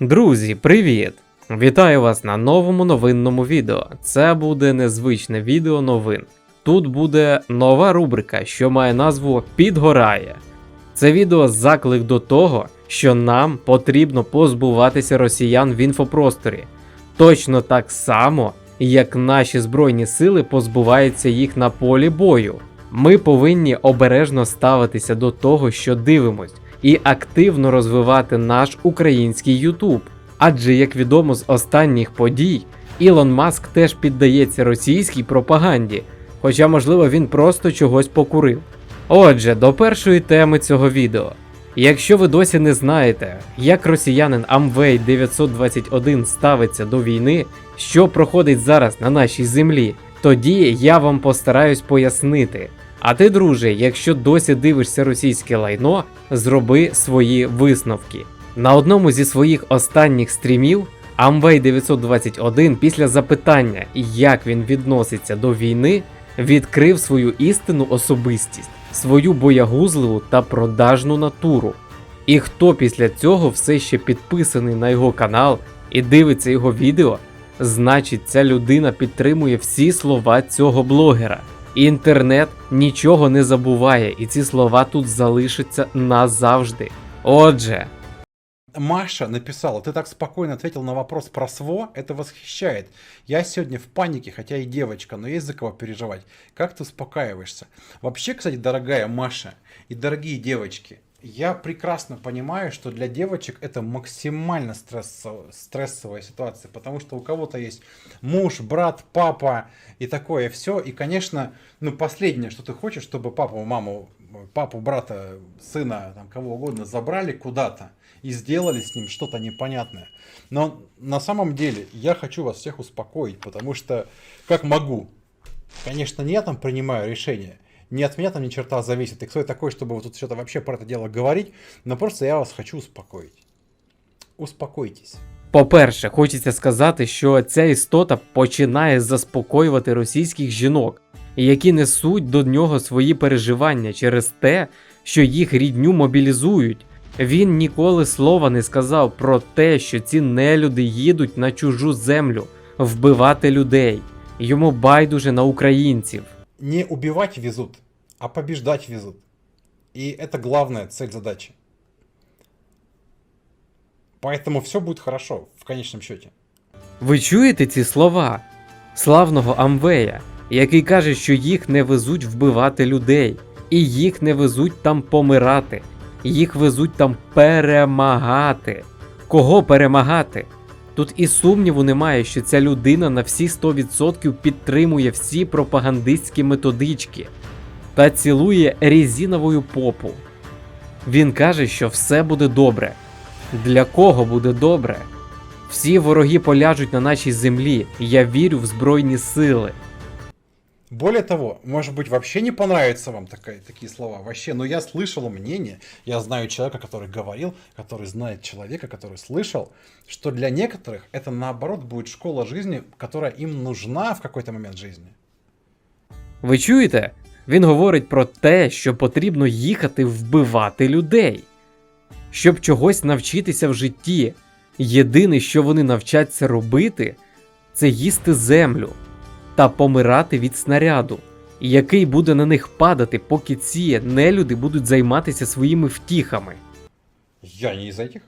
Друзі, привіт! Вітаю вас на новому новинному відео. Це буде незвичне відео новин. Тут буде нова рубрика, що має назву Підгорає. Це відео заклик до того, що нам потрібно позбуватися росіян в інфопросторі. Точно так само, як наші збройні сили позбуваються їх на полі бою. Ми повинні обережно ставитися до того, що дивимось, і активно розвивати наш український YouTube. Адже, як відомо з останніх подій, Ілон Маск теж піддається російській пропаганді, хоча, можливо, він просто чогось покурив. Отже, до першої теми цього відео. Якщо ви досі не знаєте, як росіянин Amway 921 ставиться до війни, що проходить зараз на нашій землі, тоді я вам постараюсь пояснити. А ти, друже, якщо досі дивишся російське лайно, зроби свої висновки. На одному зі своїх останніх стрімів Amway 921 після запитання, як він відноситься до війни, відкрив свою істинну особистість, свою боягузливу та продажну натуру. І хто після цього все ще підписаний на його канал і дивиться його відео, значить ця людина підтримує всі слова цього блогера. Інтернет нічого не забуває, і ці слова тут залишаться назавжди. Отже, Маша написала, ты так спокойно ответил на вопрос про СВО, это восхищает. Я сегодня в панике, хотя и девочка, но есть за кого переживать. Как ты успокаиваешься? Вообще, кстати, дорогая Маша и дорогие девочки, я прекрасно понимаю, что для девочек это максимально стрессо- стрессовая ситуация, потому что у кого-то есть муж, брат, папа и такое все. И, конечно, ну, последнее, что ты хочешь, чтобы папу, маму, папу, брата, сына, там, кого угодно забрали куда-то и сделали с ним что-то непонятное. Но на самом деле я хочу вас всех успокоить, потому что как могу. Конечно, не я там принимаю решение, не от меня там ни черта зависит, и кто я такой, чтобы вот тут что-то вообще про это дело говорить, но просто я вас хочу успокоить. Успокойтесь. По-перше, хочеться сказати, що ця істота починає заспокоювати російських жінок, які несуть до нього свої переживання через те, що їх рідню мобілізують. Він ніколи слова не сказав про те, що ці нелюди їдуть на чужу землю вбивати людей. Йому байдуже на українців. Не убивать везут, а побеждать везут. И это главная цель задачи. Поэтому все будет хорошо в конечном счете. Ви чуєте ці слова славного Амвея, який каже, що їх не везуть вбивати людей, і їх не везуть там помирати, їх везуть там перемагати. Кого перемагати? Тут і сумніву немає, що ця людина на всі 100% підтримує всі пропагандистські методички та цілує різіновою попу. Він каже, що все буде добре. Для кого буде добре? Всі вороги поляжуть на нашій землі. Я вірю в Збройні сили. Более того, может быть, вообще не понравятся вам такая, такие слова. Вообще, но я слышал мнение, я знаю человека, который говорил, который знает человека, который слышал, что для некоторых это наоборот будет школа жизни, которая им нужна в какой-то момент жизни. Ви чуєте? Він говорить про те, що потрібно їхати вбивати людей, щоб чогось навчитися в житті. Єдине, що вони навчаться робити, це їсти землю та помирати від снаряду, який буде на них падати, поки ці нелюди будуть займатися своїми втіхами. Я не из этих.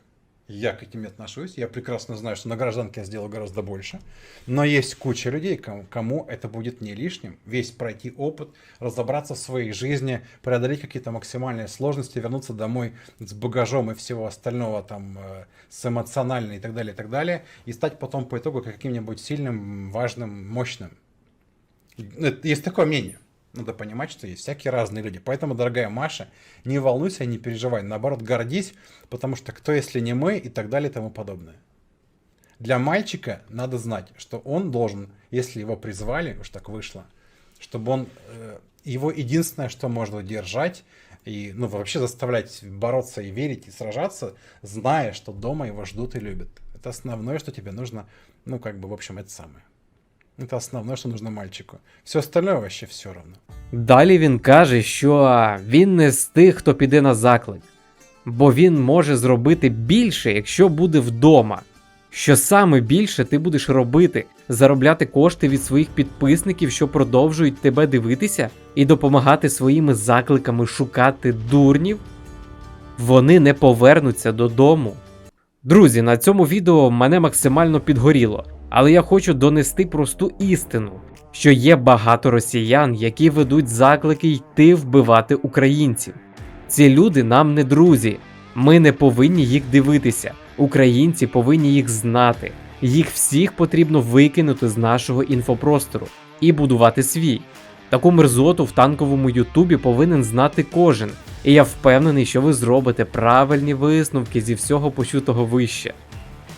Я к этим не отношусь. Я прекрасно знаю, что на гражданке я сделал гораздо больше. Но есть куча людей, кому, кому это будет не лишним. Весь пройти опыт, разобраться в своей жизни, преодолеть какие-то максимальные сложности, вернуться домой с багажом и всего остального, там, э, с эмоциональной и так далее, и так далее, и стать потом по итогу каким-нибудь сильным, важным, мощным. Есть такое мнение. Надо понимать, что есть всякие разные люди. Поэтому, дорогая Маша, не волнуйся, не переживай. Наоборот, гордись, потому что кто, если не мы, и так далее, и тому подобное. Для мальчика надо знать, что он должен, если его призвали, уж так вышло, чтобы он, э, его единственное, что может удержать, и, ну, вообще заставлять бороться и верить, и сражаться, зная, что дома его ждут и любят. Это основное, что тебе нужно, ну, как бы, в общем, это самое. Это основное, что нужно мальчику. Все остальное вообще все равно. Далі він каже, що він не з тих, хто піде на заклик. бо він може зробити більше, якщо буде вдома. Що саме більше ти будеш робити? Заробляти кошти від своїх підписників, що продовжують тебе дивитися, і допомагати своїми закликами шукати дурнів? Вони не повернуться додому. Друзі, на цьому відео мене максимально підгоріло, але я хочу донести просту істину, що є багато росіян, які ведуть заклики йти вбивати українців. Ці люди нам не друзі. Ми не повинні їх дивитися. Українці повинні їх знати. Їх всіх потрібно викинути з нашого інфопростору і будувати свій. Таку мерзоту в танковому Ютубі повинен знати кожен, і я впевнений, що ви зробите правильні висновки зі всього почутого вище.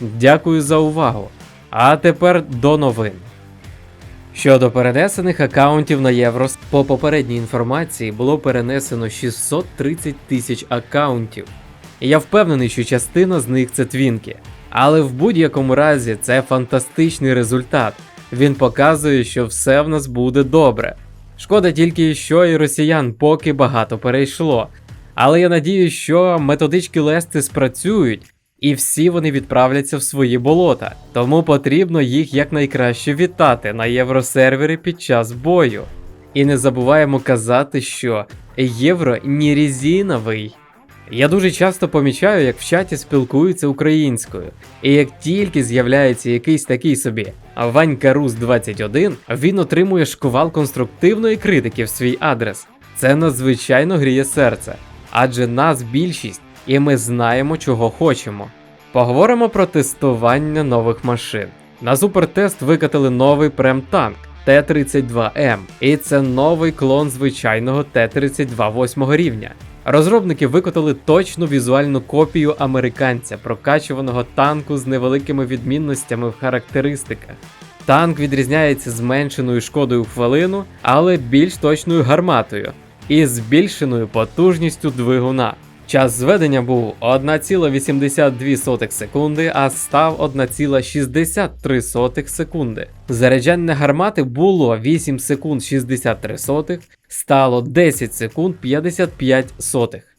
Дякую за увагу. А тепер до новин. Щодо перенесених аккаунтів на євро, по попередній інформації було перенесено 630 тисяч аккаунтів. І я впевнений, що частина з них це твінки. Але в будь-якому разі це фантастичний результат. Він показує, що все в нас буде добре. Шкода тільки, що і росіян поки багато перейшло. Але я надію, що методички Лести спрацюють, і всі вони відправляться в свої болота. Тому потрібно їх якнайкраще вітати на євросервері під час бою. І не забуваємо казати, що євро не резиновий. Я дуже часто помічаю, як в чаті спілкуються українською, і як тільки з'являється якийсь такий собі Ванька Рус 21, він отримує шквал конструктивної критики в свій адрес. Це надзвичайно гріє серце, адже нас більшість, і ми знаємо, чого хочемо. Поговоримо про тестування нових машин. На супертест викатили новий прем-танк Т-32М, і це новий клон звичайного Т-32 8 рівня. Розробники викотали точну візуальну копію американця, прокачуваного танку з невеликими відмінностями в характеристиках. Танк відрізняється зменшеною шкодою хвилину, але більш точною гарматою і збільшеною потужністю двигуна. Час зведення був 1,82 секунди, а став 1,63 секунди. Заряджання гармати було 8 секунд 63 сотих, стало 10 секунд 55 сотих.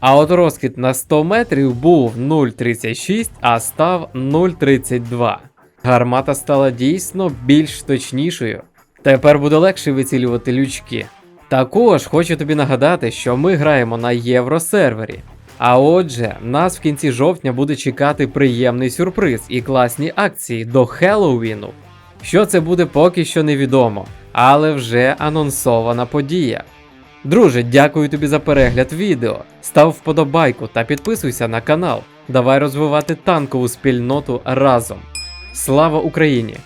А от розкид на 100 метрів був 0,36, а став 0,32. Гармата стала дійсно більш точнішою. Тепер буде легше вицілювати лючки. Також хочу тобі нагадати, що ми граємо на євросервері. А отже, нас в кінці жовтня буде чекати приємний сюрприз і класні акції до Хеллоуіну. Що це буде поки що невідомо, але вже анонсована подія. Друже, дякую тобі за перегляд відео. Став вподобайку та підписуйся на канал. Давай розвивати танкову спільноту разом. Слава Україні!